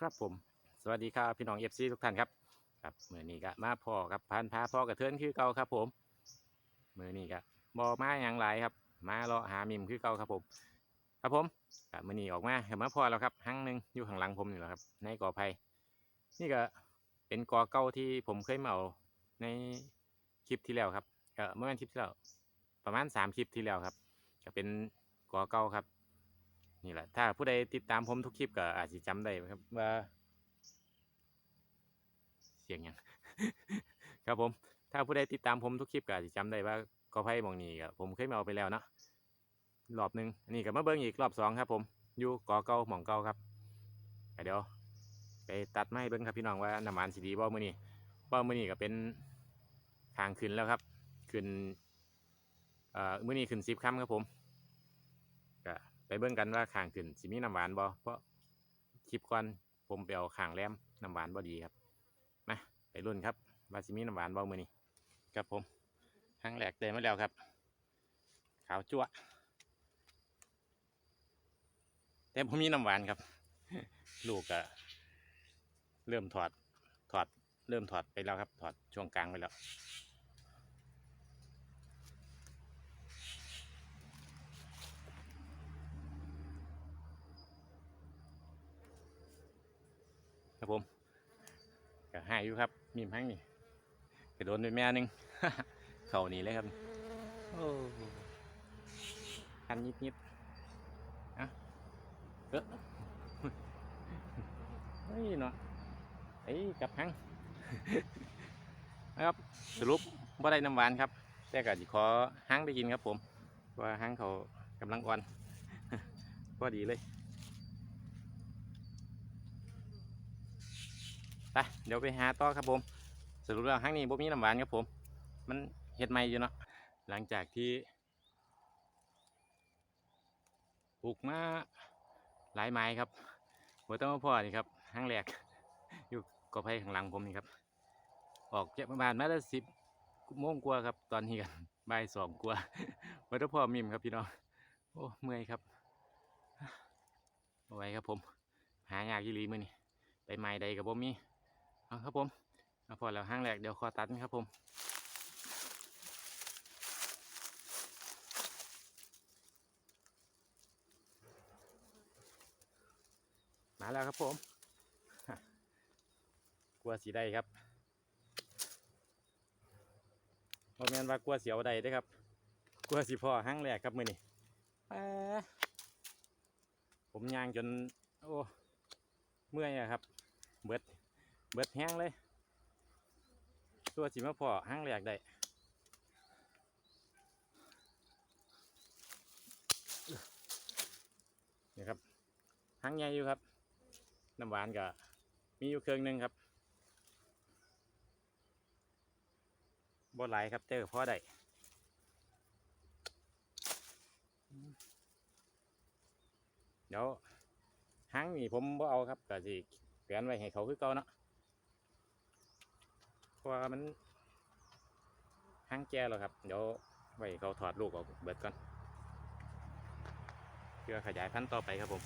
ครับผม สวัสดีครับพี่น้องเอฟซีทุกท่านครับครับมือนี้ก็มาพ่อครับพันพาพ่อกระเทินคือเก่าครับผมมือนี้ก็บอมาอย่างไรครับ มาเลาะหามิมคือเก่าครับผม ครับผมกับมือนี้ออกมาเห็นมาพ่อแล้วครับหั่งหนึ่งอยู่ข้างหลังผมนี่แหละครับ ในกอไผ่นี่ก็เป็นกอเก่าที่ผมเคยมาเอาในคลิปที่แล้วครับเมื่อวันคลิปที่แล้วประมาณสามคลิปที่แล้วครับ ก็เป็นกอเก่าครับ นี่แหละ ถ้าผู้ใดติดตามผมทุกคลิปก็อาจจะจำได้ครับว่า เสียงยัง ครับผม ถ้าผู้ใดติดตามผมทุกคลิปก็อาจจะจำได้ว่ากอไผ่หมองนี้ก็ผมเคยมาเอาไปแล้วนะรอบหนึ่งนนี้ก็มาเบิ้งอีกรอบสองครับ ผมอยู่กอเก่าหมองเก่าครับเดี๋ยวไปตัดไม้เบิ้งครับพี่น้องว่าน้ำมันสีดีบ่มื้อนี้บ่มื้อนี้ก็เป็นทางขึ้นแล้วครับ ขึ้นเอ่อมื้อนี้ขึ้นสิบค่ำครับผม ไปเบิ่งกันว่าข้างขึ้นสิมีน้ำหวานบ่เพราะคลิปก่อนผมไปเอาข้างแรมน้ำหวานบ่ดีครับมาไปรุ่นครับว่าสิมีน้ำหวานบ่มือนี้ครับผมครั้งแรกเดินมาแล้วครับ ขาวจั่วแต่ผมมีน้ำหวานครับ ลูกก็เริ่มถอดถอดเริ่มถอดไปแล้วครับ ถอดช่วงกลางไปแล้ว ครับผม ก็ให้อยู่ครับ มีมพังนี่กระโดนไปแม่หนึง เข่าหนี่เลยครับโอ้คันยิบยิบอะเออเฮ้ยเนาะไอ้ยกลับหังนะครับสรุปบ่ได้น้ำหวานครับแต่ก็สิขอหังไปกินครับผมเพราะว่าหังเขากำลังอ่อนพอดีเลย ไปเดี๋ยวไปหาต่อครับผม สรุปแล้วห้งนี้บ่มีน้ำหวานครับผม มันเห็ดใหม่อยู่เนาะหลังจากที่ปลูกมาหลายไม้ครับหัวต้นมะพร้าวนี่ครับห้างแรกอยู่กอไผ่ข้างหลังผมนี่ครับ ออกจากบ้านมาได้สิบโมงกว่าครับ ตอนนี้กันบ่ายสองกว่าหัวต้นมะพร้าวมิมครับพี่น้องโอ้เมื่อยครับเอาไว้ครับผม หายากยี่ลีมือนี่ไปไม้ใดกับผมมี เอาครับผมเอาพอแล้วห้างแรกเดี๋ยวขอตัดนะครับผมมาแล้วครับผมกลัวสีได้ครับโมเมนว่ากลัวเสียวใดเด้อครับ กลัวสีพ่อห้างแรกครับมือนี่ผมย่างจน โอ้ เมื่อยอะครับ เบิด เบิดแห้งเลย ตัวสิมาพอห้างแรกได้นี่ครับห้างใหญ่อยู่ครับ น้ำหวานก็มีอยู่เครื่องหนึงครับบ่หลครับเจอพ่อได้เดี๋ยวห้งนี่ผมบ่เอาครับก็สิแขวนไว้ให้เขาคือเก่าเนาะ เพราะว่ามันห้างแก่แล้วครับ เดี๋ยวไว้เขาถอดลูกออกเบิดก่อนเพื่อขยายพันธุ์ต่อไปครับผม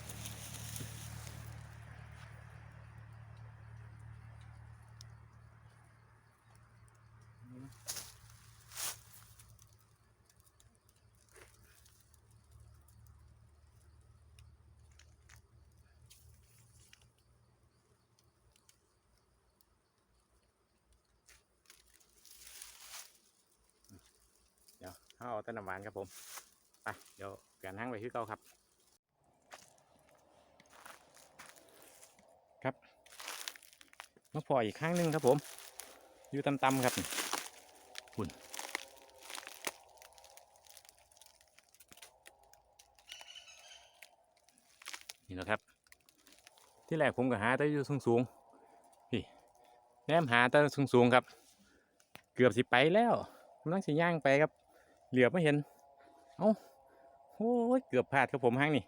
เดี๋ยวเอาแต่น้ำหวานครับผม ไป เดี๋ยวเปลี่ยนห้างไปที่เก่าครับ ครับมาพอยอีกข้างหนึงครับผม อยู่ต่ำๆครับหุ่นนี่นะครับ ที่แรกผมก็หาแต่อยู่สูงๆพี่แนมหาแต่สูงๆครับ เกือบสิไปแล้วกำลังสิย่างไปครับ เหลือบไม่เห็น เอ้าโอ้ยเกือบพลาดครับผมห้างนี่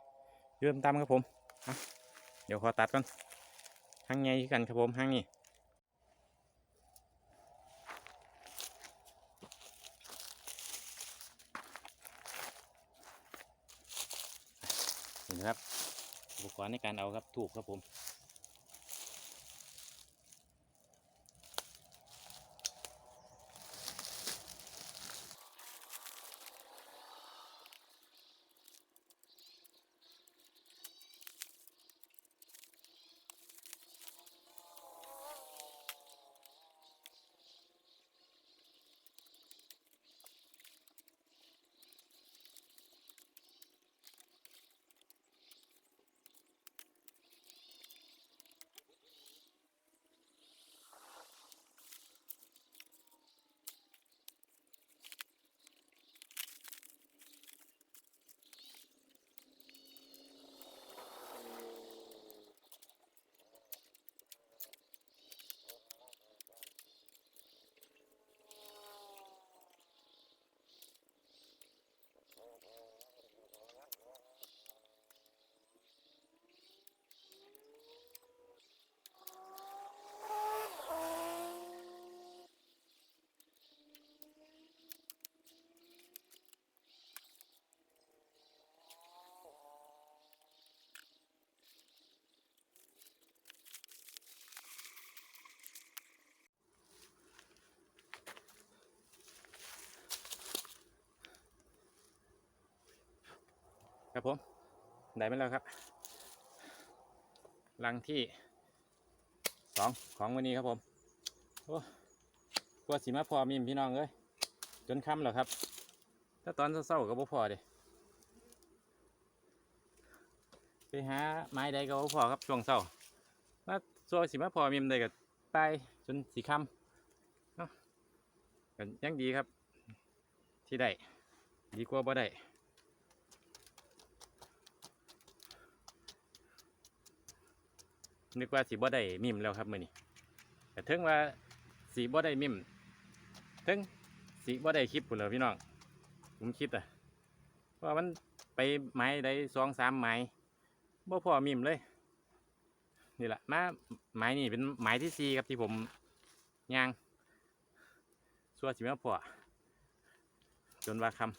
เริ่มตามครับผมเเดี๋ยวขอตัดก่อนห้างใหญ่คือกันครับผมห้างนี่นี่นครับอุปกรณ์ในการเอาครับถูกครับผม ครับผม ได้ไมแล้วครับรังที่สองของวันนี้ครับผมโอ้กลัวสีมาพอมีมพี่น้องเลยจนค่ำแล้วครับ ถ้าตอนเศร้าๆก็บ่พอเดิไปหาไม้ใดก็บ่พอครับช่วงเศร้าถ้าซัวสีมาพอมีมใดก็ไปจนสีค่ำเนาะยังดีครับ ที่ได้ดีกว่าบ่ได้ นึกว่าสีบ่ได้มิมแล้วครับมือนี้แต่ถึงว่าสีบ่ได้มิมถึงสีบ่ได้คลิปพุ่นแล้วพี่น้องผมคิดอะว่ามันไปไม้ได้สองสามไม้บ่พอมิมเลยนี่แหละมาไม้นี่เป็นไม้ที่สี่ครับที่ผมย่างส่วสิมาพอจนว่าคำ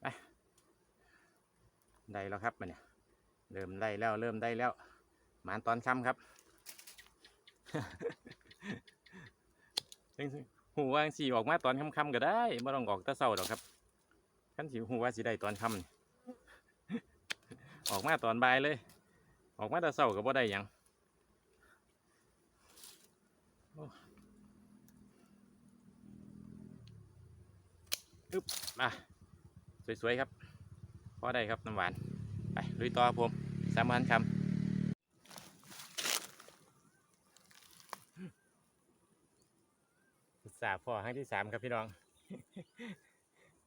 ไปได้แล้วครับมันเนี่ย เริ่มได้แล้ว เริ่มได้แล้วหมานตอนค่ำครับหูว่าสีออกมาตอนค่ำๆก็ได้ไม่ต้องออกตะเศร้าหรอกครับขั้นสิหูว่าสีได้ตอนค่ำออกมาตอนบ่ายเลย ออกมาตะเศร้าก็บ่ได้ยังอ้อึ๊บมาสวยๆครับพอได้ครับน้ำหวาน ไปลุยต่อครับผมสามพันคำสาห์พอครั้งที่สามครับพี่น้อง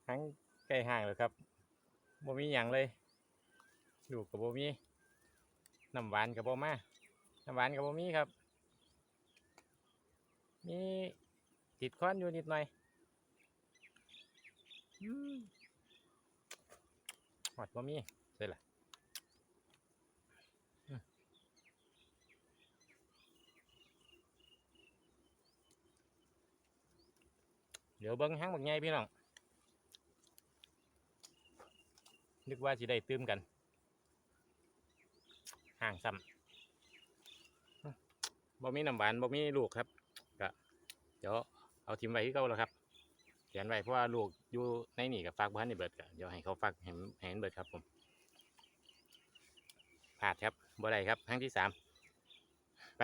ครั้งใกล้ห่างแล้วครับบ่มีอย่างเลยลูกกับบ่มีน้ำหวานกับบ่มาน้ำหวานกับบ่มีครับ มีติดค้อนอยู่นิดหน่อยหอดบ่มีใช่ละอืมเดี๋ยวเบิ้งห้างบักใหญ่พี่น้อง นึกว่าสิได้ตื้มกันห่างซ้ำอืมบ่มีน้ำหวานบ่มีลูกครับก็เดี๋ยวเอาทิมไว้ที่เก่าแล้วครับเขียนไว้เพราะว่าลูกอยู่ในนี่กับฝากบ้านในเบิดก็เดี๋ยวให้เขาฝากให้ให้มันเบิดครับผมพลาดครับบ่ได้ครับครั้งที่สามไป